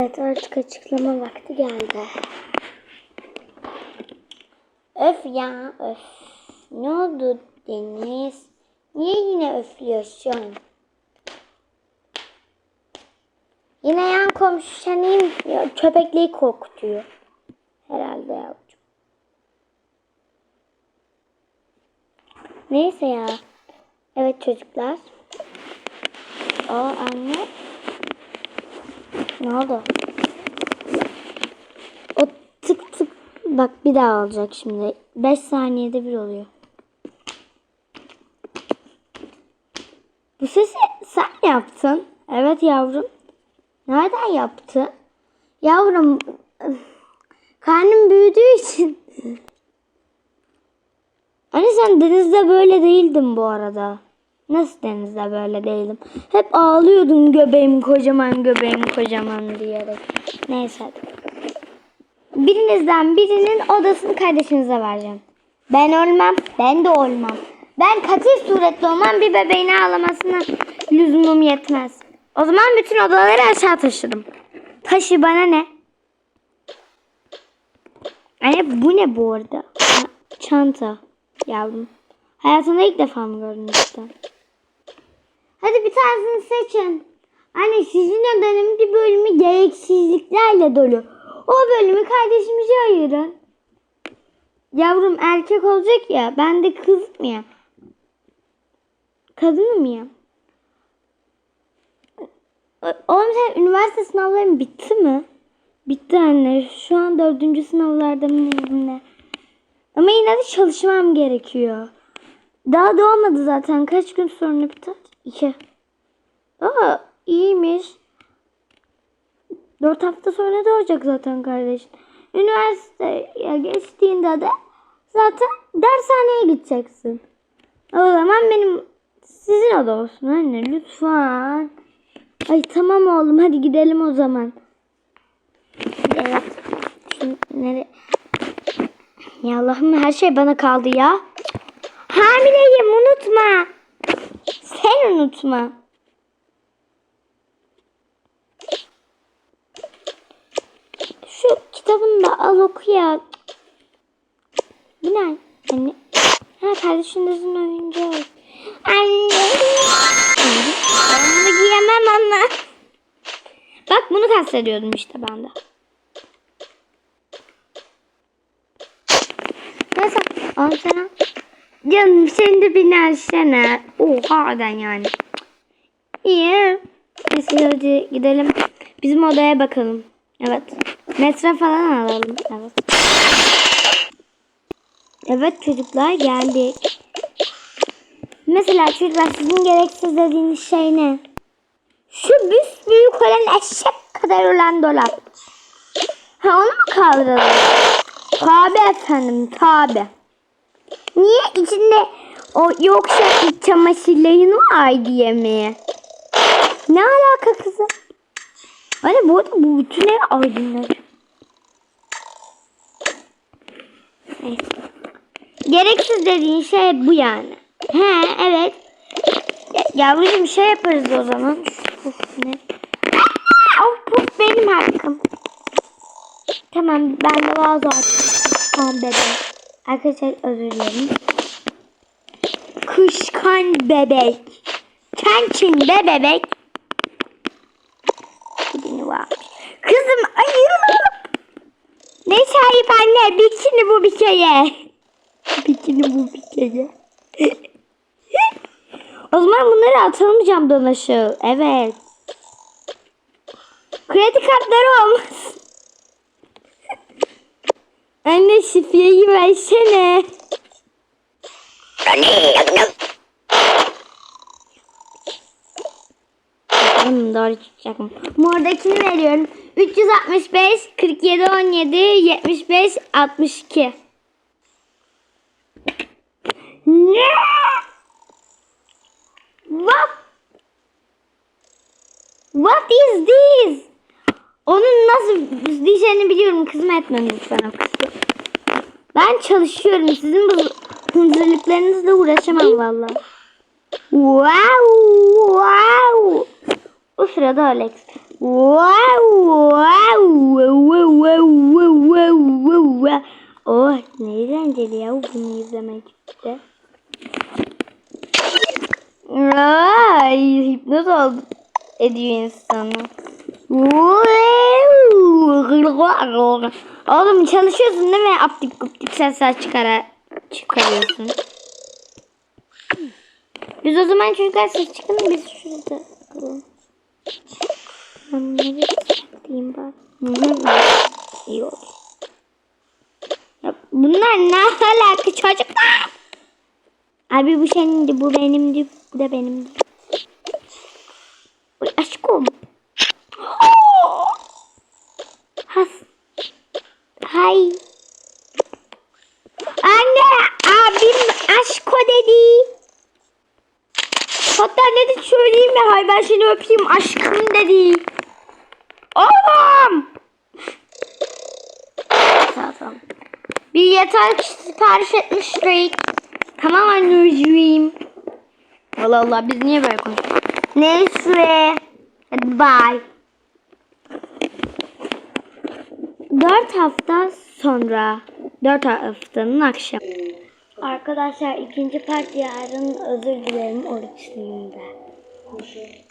Evet artık açıklama vakti geldi. Öf ya öf. Ne oldu Deniz? Niye yine öflüyorsun? Yine yan komşu ya, köpekliği korkutuyor. Herhalde yavrucuğum. Neyse ya. Evet çocuklar. Aa anne. Ne oldu? O tık tık bak bir daha olacak şimdi. 5 saniyede bir oluyor. Bu sesi sen yaptın. Evet yavrum. Nereden yaptı? Yavrum karnım büyüdüğü için. Hani sen denizde böyle değildin bu arada. Nasıl denizde böyle değilim? Hep ağlıyordum göbeğim kocaman göbeğim kocaman diyerek. Neyse. Birinizden birinin odasını kardeşinize vereceğim. Ben ölmem. Ben de olmam. Ben katil suretli olmam bir bebeğin ağlamasına lüzumum yetmez. O zaman bütün odaları aşağı taşırım. Taşı bana ne? Anne bu ne bu arada? Çanta yavrum. Hayatında ilk defa mı gördün işte? Hadi bir tanesini seçin. Anne sizin odanın bir bölümü gereksizliklerle dolu. O bölümü kardeşimize ayırın. Yavrum erkek olacak ya. Ben de kız mıyım? Kadın mıyım? Oğlum sen üniversite sınavların bitti mi? Bitti anne. Şu an dördüncü sınavlarda ne? Ama yine de çalışmam gerekiyor. Daha doğmadı zaten. Kaç gün sonra biter? İki. Aa iyiymiş. Dört hafta sonra doğacak zaten kardeşin. Üniversiteye geçtiğinde de zaten dershaneye gideceksin. O zaman benim sizin oda olsun anne lütfen. Ay tamam oğlum hadi gidelim o zaman. Evet. Şimdi nereye? Ya Allah'ım her şey bana kaldı ya. Hamileyim unutma. Unutma. Şu kitabını da al oku ya. Bu ne? Anne. Ha kardeşinizin oyuncağı. Anne. Ben bunu giyemem ama. Bak bunu kastediyordum işte ben de. Neyse. Al sana. Canım sen de alsana. Oha yani. İyi. Neyse hadi gidelim. Bizim odaya bakalım. Evet. Metre falan alalım. Evet. Evet çocuklar geldik. Mesela çocuklar sizin gereksiz dediğiniz şey ne? Şu büyük olan eşek kadar olan dolap. Ha onu mu kaldıralım? Tabi efendim tabi. Niye içinde o yoksa iç çamaşırların var diye mi? Ne alaka kızım? Hani bu arada bu bütün ev. Neyse. Gereksiz dediğin şey bu yani. He evet. Ya, yavrucuğum şey yaparız o zaman. Of bu benim hakkım. Tamam ben de vazgeçtim. Tamam bebeğim. Arkadaşlar özür dilerim. Kışkan bebek. Kençin be bebek. Kızım ayırma. Ne sahip anne? Bikini bu bir kere. Bikini bu bir o zaman bunları atalım camdan aşağı. Evet. Kredi kartları olmaz. Anne şifreyi versene. Hmm, doğru çıkacak mı? Mordakini veriyorum. 365, 47, 17, 75, 62. Ne? What? What is this? Onun nasıl diyeceğini biliyorum. Kızım etmem lütfen o kısmı. Ben çalışıyorum. Sizin bu hınzırlıklarınızla uğraşamam valla. Wow, wow. O sırada Alex. Wow, wow, wow, wow, wow, wow, wow. Oh ne eğlenceli ya bunu izlemek işte. Ay hipnoz oldu ediyor insanı. Wow. Oğlum çalışıyorsun değil mi? Aptik kuptik sesler çıkara çıkarıyorsun. Biz o zaman çocuklar siz çıkın biz şurada kalalım. Nereye diyeyim bak. İyi oldu. Ya bunlar ne alaka çocuklar? Abi bu senindi, bu benimdi, bu da benimdi. Oy aşkım. Hay. Anne, abim aşko dedi. Hatta ne dedi söyleyeyim mi? Hay ben seni öpeyim aşkım dedi. Oğlum. Tamam. Bir yatak sipariş etmiştik. Tamam anneciğim. Allah Allah biz niye böyle konuşuyoruz? Neyse. Hadi bye. Dört hafta sonra. Dört haftanın akşamı. Arkadaşlar ikinci part yarın özür dilerim oruçluyum ben.